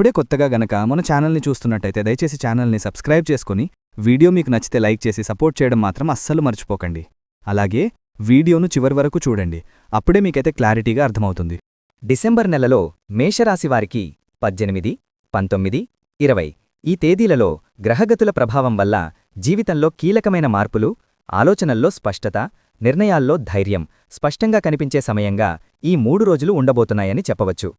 ఇప్పుడే కొత్తగా గనక మన ఛానల్ని చూస్తున్నట్టయితే దయచేసి ఛానల్ని సబ్స్క్రైబ్ చేసుకుని వీడియో మీకు నచ్చితే లైక్ చేసి సపోర్ట్ చేయడం మాత్రం అస్సలు మర్చిపోకండి. అలాగే వీడియోను చివరి వరకు చూడండి. అప్పుడే మీకైతే క్లారిటీగా అర్థమవుతుంది. డిసెంబర్ నెలలో మేషరాశివారికి పద్దెనిమిది పంతొమ్మిది ఇరవై ఈ తేదీలలో గ్రహగతుల ప్రభావం వల్ల జీవితంలో కీలకమైన మార్పులు ఆలోచనల్లో స్పష్టత నిర్ణయాల్లో ధైర్యం స్పష్టంగా కనిపించే సమయంగా ఈ మూడు రోజులు ఉండబోతున్నాయని చెప్పవచ్చు.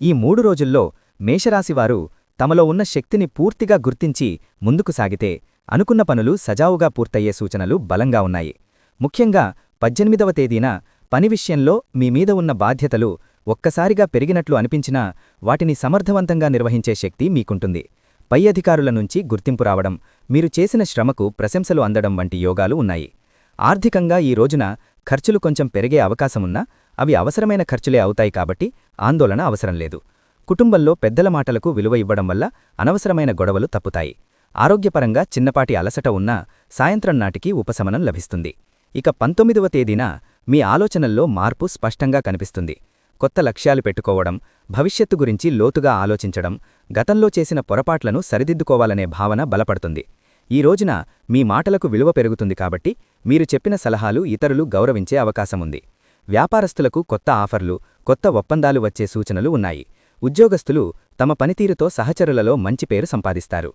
ఈ మూడు రోజుల్లో మేషరాశివారు తమలో ఉన్న శక్తిని పూర్తిగా గుర్తించి ముందుకు సాగితే అనుకున్న పనులు సజావుగా పూర్తయ్యే సూచనలు బలంగా ఉన్నాయి. ముఖ్యంగా పద్దెనిమిదవ తేదీన పని విషయంలో మీ మీద ఉన్న బాధ్యతలు ఒక్కసారిగా పెరిగినట్లు అనిపించినా వాటిని సమర్థవంతంగా నిర్వహించే శక్తి మీకుంటుంది. పై అధికారుల నుంచి గుర్తింపు రావడం మీరు చేసిన శ్రమకు ప్రశంసలు అందడం వంటి యోగాలు ఉన్నాయి. ఆర్థికంగా ఈ రోజున ఖర్చులు కొంచెం పెరిగే అవకాశమున్నా అవి అవసరమైన ఖర్చులే అవుతాయి కాబట్టి ఆందోళన అవసరం లేదు. కుటుంబంలో పెద్దల మాటలకు విలువ ఇవ్వడం వల్ల అనవసరమైన గొడవలు తప్పుతాయి. ఆరోగ్యపరంగా చిన్నపాటి అలసట ఉన్నా సాయంత్రం నాటికి ఉపశమనం లభిస్తుంది. ఇక పంతొమ్మిదవ తేదీన మీ ఆలోచనల్లో మార్పు స్పష్టంగా కనిపిస్తుంది. కొత్త లక్ష్యాలు పెట్టుకోవడం భవిష్యత్తు గురించి లోతుగా ఆలోచించడం గతంలో చేసిన పొరపాట్లను సరిదిద్దుకోవాలనే భావన బలపడుతుంది. ఈ రోజున మీ మాటలకు విలువ పెరుగుతుంది కాబట్టి మీరు చెప్పిన సలహాలు ఇతరులు గౌరవించే అవకాశముంది. వ్యాపారస్తులకు కొత్త ఆఫర్లు కొత్త ఒప్పందాలు వచ్చే సూచనలు ఉన్నాయి. ఉద్యోగస్తులు తమ పనితీరుతో సహచరులలో మంచి పేరు సంపాదిస్తారు.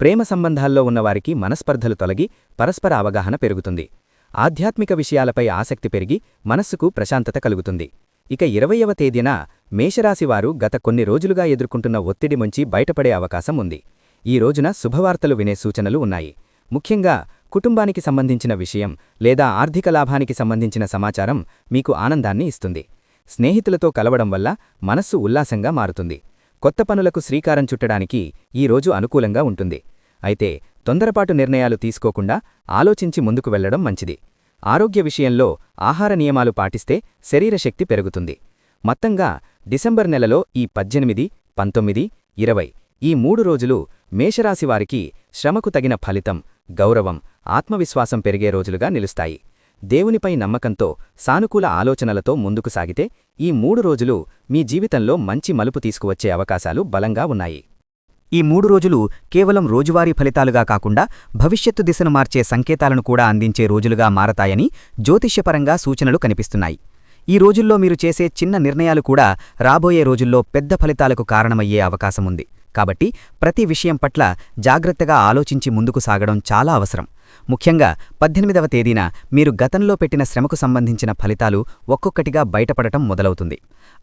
ప్రేమ సంబంధాల్లో ఉన్నవారికి మనస్పర్ధలు తొలగి పరస్పర అవగాహన పెరుగుతుంది. ఆధ్యాత్మిక విషయాలపై ఆసక్తి పెరిగి మనస్సుకు ప్రశాంతత కలుగుతుంది. ఇక ఇరవయవ తేదీన మేషరాశివారు గత కొన్ని రోజులుగా ఎదుర్కొంటున్న ఒత్తిడి నుంచి బయటపడే అవకాశం ఉంది. ఈ రోజున శుభవార్తలు వినే సూచనలు ఉన్నాయి. ముఖ్యంగా కుటుంబానికి సంబంధించిన విషయం లేదా ఆర్థిక లాభానికి సంబంధించిన సమాచారం మీకు ఆనందాన్ని ఇస్తుంది. స్నేహితులతో కలవడం వల్ల మనస్సు ఉల్లాసంగా మారుతుంది. కొత్త పనులకు శ్రీకారం చుట్టడానికి ఈ రోజు అనుకూలంగా ఉంటుంది. అయితే తొందరపాటు నిర్ణయాలు తీసుకోకుండా ఆలోచించి ముందుకు వెళ్ళడం మంచిది. ఆరోగ్య విషయంలో ఆహార నియమాలు పాటిస్తే శరీరశక్తి పెరుగుతుంది. మొత్తంగా డిసెంబర్ నెలలో ఈ పద్దెనిమిది పంతొమ్మిది ఇరవై ఈ మూడు రోజులు మేషరాశివారికి శ్రమకు తగిన ఫలితం గౌరవం ఆత్మవిశ్వాసం పెరిగే రోజులుగా నిలుస్తాయి. దేవునిపై నమ్మకంతో సానుకూల ఆలోచనలతో ముందుకు సాగితే ఈ మూడు రోజులు మీ జీవితంలో మంచి మలుపు తీసుకువచ్చే అవకాశాలు బలంగా ఉన్నాయి. ఈ మూడు రోజులు కేవలం రోజువారీ ఫలితాలుగా కాకుండా భవిష్యత్తు దిశను మార్చే సంకేతాలను కూడా అందించే రోజులుగా మారతాయని జ్యోతిష్యపరంగా సూచనలు కనిపిస్తున్నాయి. ఈ రోజుల్లో మీరు చేసే చిన్న నిర్ణయాలు కూడా రాబోయే రోజుల్లో పెద్ద ఫలితాలకు కారణమయ్యే అవకాశముంది కాబట్టి ప్రతి విషయం పట్ల జాగ్రత్తగా ఆలోచించి ముందుకు సాగడం చాలా అవసరం. ముఖ్యంగా పద్దెనిమిదవ తేదీన మీరు గతంలో పెట్టిన శ్రమకు సంబంధించిన ఫలితాలు ఒక్కొక్కటిగా బయటపడటం మొదలవుతుంది.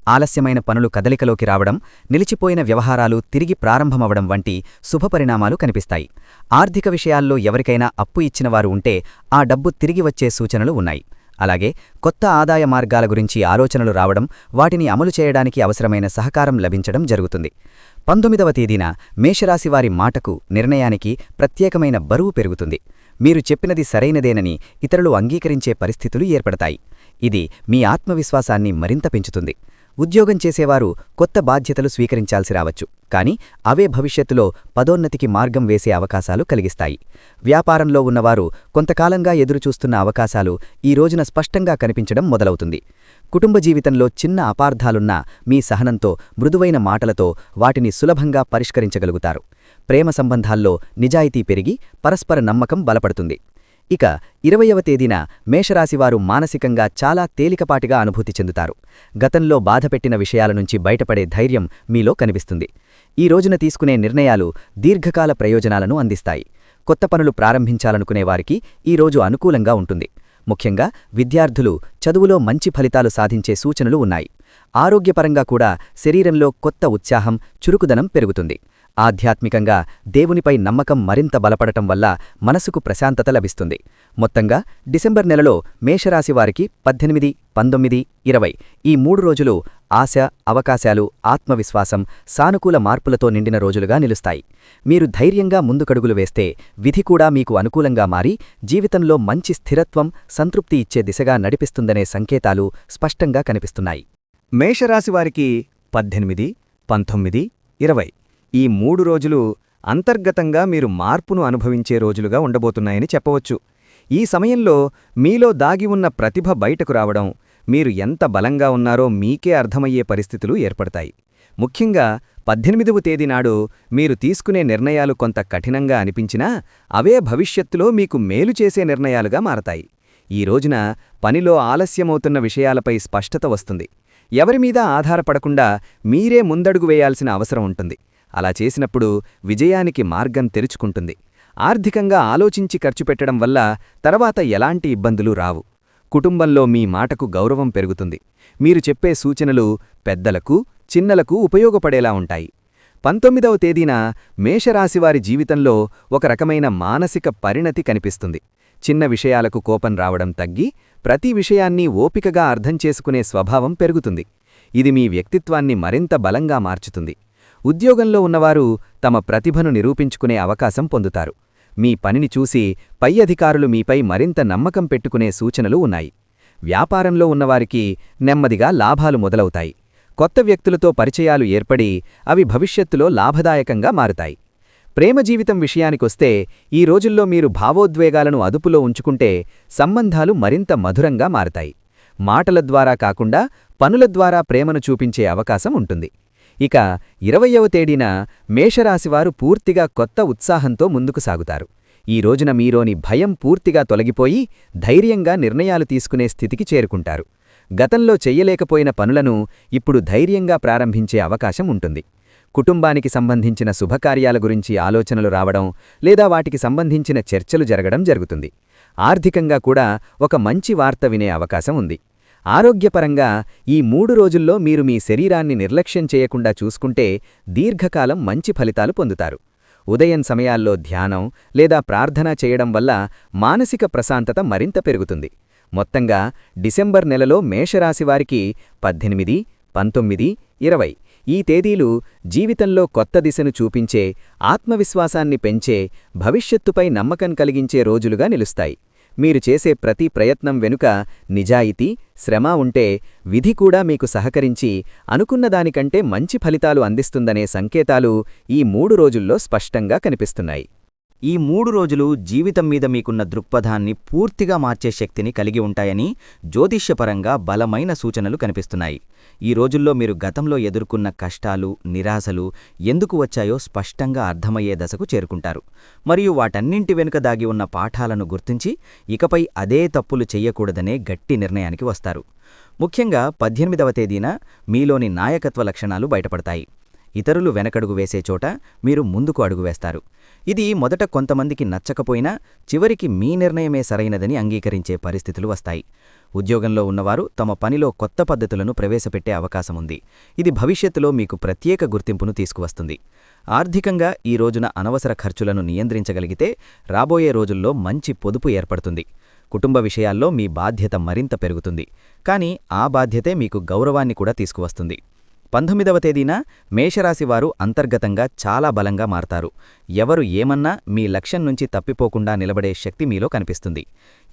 ఆలస్యమైన పనులు కదలికలోకి రావడం నిలిచిపోయిన వ్యవహారాలు తిరిగి ప్రారంభమవడం వంటి శుభపరిణామాలు కనిపిస్తాయి. ఆర్థిక విషయాల్లో ఎవరికైనా అప్పు ఇచ్చినవారు ఉంటే ఆ డబ్బు తిరిగి వచ్చే సూచనలు ఉన్నాయి. అలాగే కొత్త ఆదాయ మార్గాల గురించి ఆలోచనలు రావడం వాటిని అమలు చేయడానికి అవసరమైన సహకారం లభించడం జరుగుతుంది. పంతొమ్మిదవ తేదీన మేషరాశివారి మాటకు నిర్ణయానికి ప్రత్యేకమైన బరువు పెరుగుతుంది. మీరు చెప్పినది సరైనదేనని ఇతరులు అంగీకరించే పరిస్థితులు ఏర్పడతాయి. ఇది మీ ఆత్మవిశ్వాసాన్ని మరింత పెంచుతుంది. ఉద్యోగం చేసేవారు కొత్త బాధ్యతలు స్వీకరించాల్సి రావచ్చు. కానీ అవే భవిష్యత్తులో పదోన్నతికి మార్గం వేసే అవకాశాలు కలిగిస్తాయి. వ్యాపారంలో ఉన్నవారు కొంతకాలంగా ఎదురుచూస్తున్న అవకాశాలు ఈ రోజున స్పష్టంగా కనిపించడం మొదలవుతుంది. కుటుంబ జీవితంలో చిన్న అపార్థాలున్నా మీ సహనంతో మృదువైన మాటలతో వాటిని సులభంగా పరిష్కరించగలుగుతారు. ప్రేమ సంబంధాల్లో నిజాయితీ పెరిగి పరస్పర నమ్మకం బలపడుతుంది. ఇక ఇరవయవ తేదీన మేషరాశివారు మానసికంగా చాలా తేలికపాటిగా అనుభూతి చెందుతారు. గతంలో బాధపెట్టిన విషయాల నుంచి బయటపడే ధైర్యం మీలో కనిపిస్తుంది. ఈ రోజున తీసుకునే నిర్ణయాలు దీర్ఘకాల ప్రయోజనాలను అందిస్తాయి. కొత్త పనులు ప్రారంభించాలనుకునే వారికి ఈ రోజు అనుకూలంగా ఉంటుంది. ముఖ్యంగా విద్యార్థులు చదువులో మంచి ఫలితాలు సాధించే సూచనలు ఉన్నాయి. ఆరోగ్యపరంగా కూడా శరీరంలో కొత్త ఉత్సాహం చురుకుదనం పెరుగుతుంది. ఆధ్యాత్మికంగా దేవునిపై నమ్మకం మరింత బలపడటం వల్ల మనసుకు ప్రశాంతత లభిస్తుంది. మొత్తంగా డిసెంబర్ నెలలో మేషరాశివారికి పద్దెనిమిది పంతొమ్మిది ఇరవై ఈ మూడు రోజులు ఆశ అవకాశాలు ఆత్మవిశ్వాసం సానుకూల మార్పులతో నిండిన రోజులుగా నిలుస్తాయి. మీరు ధైర్యంగా ముందుకడుగులు వేస్తే విధి కూడా మీకు అనుకూలంగా మారి జీవితంలో మంచి స్థిరత్వం సంతృప్తి ఇచ్చే దిశగా నడిపిస్తుందనే సంకేతాలు స్పష్టంగా కనిపిస్తున్నాయి. మేషరాశివారికి పద్దెనిమిది పంతొమ్మిది ఇరవై ఈ మూడు రోజులు అంతర్గతంగా మీరు మార్పును అనుభవించే రోజులుగా ఉండబోతున్నాయని చెప్పవచ్చు. ఈ సమయంలో మీలో దాగి ఉన్న ప్రతిభ బయటకు రావడం మీరు ఎంత బలంగా ఉన్నారో మీకే అర్థమయ్యే పరిస్థితులు ఏర్పడతాయి. ముఖ్యంగా పద్దెనిమిదవ తేదీ నాడు మీరు తీసుకునే నిర్ణయాలు కొంత కఠినంగా అనిపించినా అవే భవిష్యత్తులో మీకు మేలు చేసే నిర్ణయాలుగా మారతాయి. ఈ రోజున పనిలో ఆలస్యమవుతున్న విషయాలపై స్పష్టత వస్తుంది. ఎవరిమీద ఆధారపడకుండా మీరే ముందడుగు వేయాల్సిన అవసరం ఉంటుంది. అలా చేసినప్పుడు విజయానికి మార్గం తెరుచుకుంటుంది. ఆర్థికంగా ఆలోచించి ఖర్చు పెట్టడం వల్ల తర్వాత ఎలాంటి ఇబ్బందులు రావు. కుటుంబంలో మీ మాటకు గౌరవం పెరుగుతుంది. మీరు చెప్పే సూచనలు పెద్దలకు చిన్నలకు ఉపయోగపడేలా ఉంటాయి. పంతొమ్మిదవ తేదీన మేషరాశివారి జీవితంలో ఒక రకమైన మానసిక పరిణతి కనిపిస్తుంది. చిన్న విషయాలకు కోపం రావడం తగ్గి ప్రతి విషయాన్ని ఓపికగా అర్థం చేసుకునే స్వభావం పెరుగుతుంది. ఇది మీ వ్యక్తిత్వాన్ని మరింత బలంగా మార్చుతుంది. ఉద్యోగంలో ఉన్నవారు తమ ప్రతిభను నిరూపించుకునే అవకాశం పొందుతారు. మీ పనిని చూసి పై అధికారులు మీపై మరింత నమ్మకం పెట్టుకునే సూచనలు ఉన్నాయి. వ్యాపారంలో ఉన్నవారికి నెమ్మదిగా లాభాలు మొదలవుతాయి. కొత్త వ్యక్తులతో పరిచయాలు ఏర్పడి అవి భవిష్యత్తులో లాభదాయకంగా మారుతాయి. ప్రేమ జీవితం విషయానికొస్తే ఈ రోజుల్లో మీరు భావోద్వేగాలను అదుపులో ఉంచుకుంటే సంబంధాలు మరింత మధురంగా మారతాయి. మాటల ద్వారా కాకుండా పనుల ద్వారా ప్రేమను చూపించే అవకాశం ఉంటుంది. ఇక ఇరవయవ తేదీన మేషరాశివారు పూర్తిగా కొత్త ఉత్సాహంతో ముందుకు సాగుతారు. ఈ రోజున మీలోని భయం పూర్తిగా తొలగిపోయి ధైర్యంగా నిర్ణయాలు తీసుకునే స్థితికి చేరుకుంటారు. గతంలో చెయ్యలేకపోయిన పనులను ఇప్పుడు ధైర్యంగా ప్రారంభించే అవకాశం ఉంటుంది. కుటుంబానికి సంబంధించిన శుభకార్యాల గురించి ఆలోచనలు రావడం లేదా వాటికి సంబంధించిన చర్చలు జరగడం జరుగుతుంది. ఆర్థికంగా కూడా ఒక మంచి వార్త వినే అవకాశం ఉంది. ఆరోగ్యపరంగా ఈ మూడు రోజుల్లో మీరు మీ శరీరాన్ని నిర్లక్ష్యం చేయకుండా చూసుకుంటే దీర్ఘకాలం మంచి ఫలితాలు పొందుతారు. ఉదయం సమయాల్లో ధ్యానం లేదా ప్రార్థన చేయడం వల్ల మానసిక ప్రశాంతత మరింత పెరుగుతుంది. మొత్తంగా డిసెంబర్ నెలలో మేషరాశివారికి పద్దెనిమిది పంతొమ్మిది ఇరవై ఈ తేదీలు జీవితంలో కొత్త దిశను చూపించే ఆత్మవిశ్వాసాన్ని పెంచే భవిష్యత్తుపై నమ్మకం కలిగించే రోజులుగా నిలుస్తాయి. మీరు చేసే ప్రతి ప్రయత్నం వెనుక నిజాయితీ శ్రమ ఉంటే విధి కూడా మీకు సహకరించి అనుకున్న దానికంటే మంచి ఫలితాలు అందిస్తుందనే సంకేతాలు ఈ మూడు రోజుల్లో స్పష్టంగా కనిపిస్తున్నాయి. ఈ మూడు రోజులు జీవితం మీద మీకున్న దృక్పథాన్ని పూర్తిగా మార్చే శక్తిని కలిగి ఉంటాయని జ్యోతిష్యపరంగా బలమైన సూచనలు కనిపిస్తున్నాయి. ఈ రోజుల్లో మీరు గతంలో ఎదుర్కొన్న కష్టాలు నిరాశలు ఎందుకు వచ్చాయో స్పష్టంగా అర్థమయ్యే దశకు చేరుకుంటారు. మరియు వాటన్నింటి వెనుక దాగి ఉన్న పాఠాలను గుర్తించి ఇకపై అదే తప్పులు చెయ్యకూడదనే గట్టి నిర్ణయానికి వస్తారు. ముఖ్యంగా పద్దెనిమిదవ తేదీన మీలోని నాయకత్వ లక్షణాలు బయటపడతాయి. ఇతరులు వెనకడుగు వేసే చోట మీరు ముందుకు అడుగు వేస్తారు. ఇది మొదట కొంతమందికి నచ్చకపోయినా చివరికి మీ నిర్ణయమే సరైనదని అంగీకరించే పరిస్థితులు వస్తాయి. ఉద్యోగంలో ఉన్నవారు తమ పనిలో కొత్త పద్ధతులను ప్రవేశపెట్టే అవకాశముంది ఇది భవిష్యత్తులో మీకు ప్రత్యేక గుర్తింపును తీసుకువస్తుంది. ఆర్థికంగా ఈ రోజున అనవసర ఖర్చులను నియంత్రించగలిగితే రాబోయే రోజుల్లో మంచి పొదుపు ఏర్పడుతుంది. కుటుంబ విషయాల్లో మీ బాధ్యత మరింత పెరుగుతుంది. కానీ ఆ బాధ్యతే మీకు గౌరవాన్ని కూడా తీసుకువస్తుంది. పంతొమ్మిదవ తేదీన మేషరాశివారు అంతర్గతంగా చాలా బలంగా మారతారు. ఎవరు ఏమన్నా మీ లక్ష్యం నుంచి తప్పిపోకుండా నిలబడే శక్తి మీలో కనిపిస్తుంది.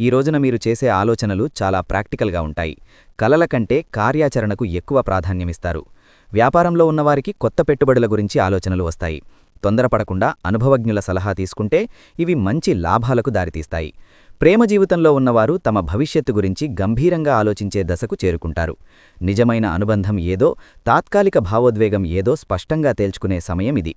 ఈ రోజున మీరు చేసే ఆలోచనలు చాలా ప్రాక్టికల్గా ఉంటాయి. కలల కంటే కార్యాచరణకు ఎక్కువ ప్రాధాన్యమిస్తారు. వ్యాపారంలో ఉన్నవారికి కొత్త పెట్టుబడుల గురించి ఆలోచనలు వస్తాయి. తొందరపడకుండా అనుభవజ్ఞుల సలహా తీసుకుంటే ఇవి మంచి లాభాలకు దారితీస్తాయి. ప్రేమ జీవితంలో ఉన్నవారు తమ భవిష్యత్తు గురించి గంభీరంగా ఆలోచించే దశకు చేరుకుంటారు. నిజమైన అనుబంధం ఏదో తాత్కాలిక భావోద్వేగం ఏదో స్పష్టంగా తేల్చుకునే సమయం ఇది.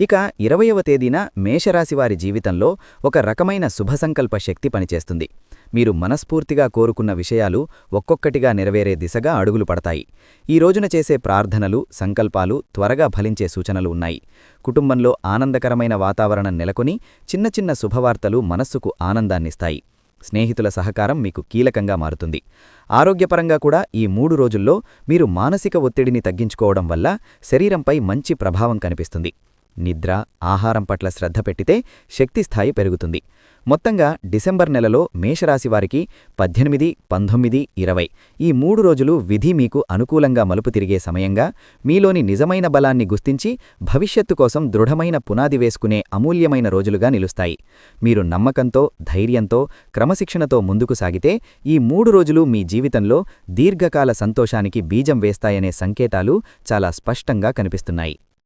ఇక ఇరవయవ తేదీన మేషరాశివారి జీవితంలో ఒక రకమైన శుభసంకల్ప శక్తి పనిచేస్తుంది. మీరు మనస్ఫూర్తిగా కోరుకున్న విషయాలు ఒక్కొక్కటిగా నెరవేరే దిశగా అడుగులు పడతాయి. ఈ రోజున చేసే ప్రార్థనలు సంకల్పాలు త్వరగా ఫలించే సూచనలు ఉన్నాయి. కుటుంబంలో ఆనందకరమైన వాతావరణం నెలకొని చిన్న చిన్న శుభవార్తలు మనస్సుకు ఆనందాన్నిస్తాయి. స్నేహితుల సహకారం మీకు కీలకంగా మారుతుంది. ఆరోగ్యపరంగా కూడా ఈ మూడు రోజుల్లో మీరు మానసిక ఒత్తిడిని తగ్గించుకోవడం వల్ల శరీరంపై మంచి ప్రభావం కనిపిస్తుంది. నిద్ర ఆహారం పట్ల శ్రద్ధ పెట్టితే శక్తిస్థాయి పెరుగుతుంది. మొత్తంగా డిసెంబర్ నెలలో మేషరాశివారికి పద్దెనిమిది పంతొమ్మిది ఇరవై ఈ మూడు రోజులు విధి మీకు అనుకూలంగా మలుపు తిరిగే సమయంగా మీలోని నిజమైన బలాన్ని గుర్తించి భవిష్యత్తు కోసం దృఢమైన పునాది వేసుకునే అమూల్యమైన రోజులుగా నిలుస్తాయి. మీరు నమ్మకంతో ధైర్యంతో క్రమశిక్షణతో ముందుకు సాగితే ఈ మూడు రోజులు మీ జీవితంలో దీర్ఘకాల సంతోషానికి బీజం వేస్తాయనే సంకేతాలు చాలా స్పష్టంగా కనిపిస్తున్నాయి.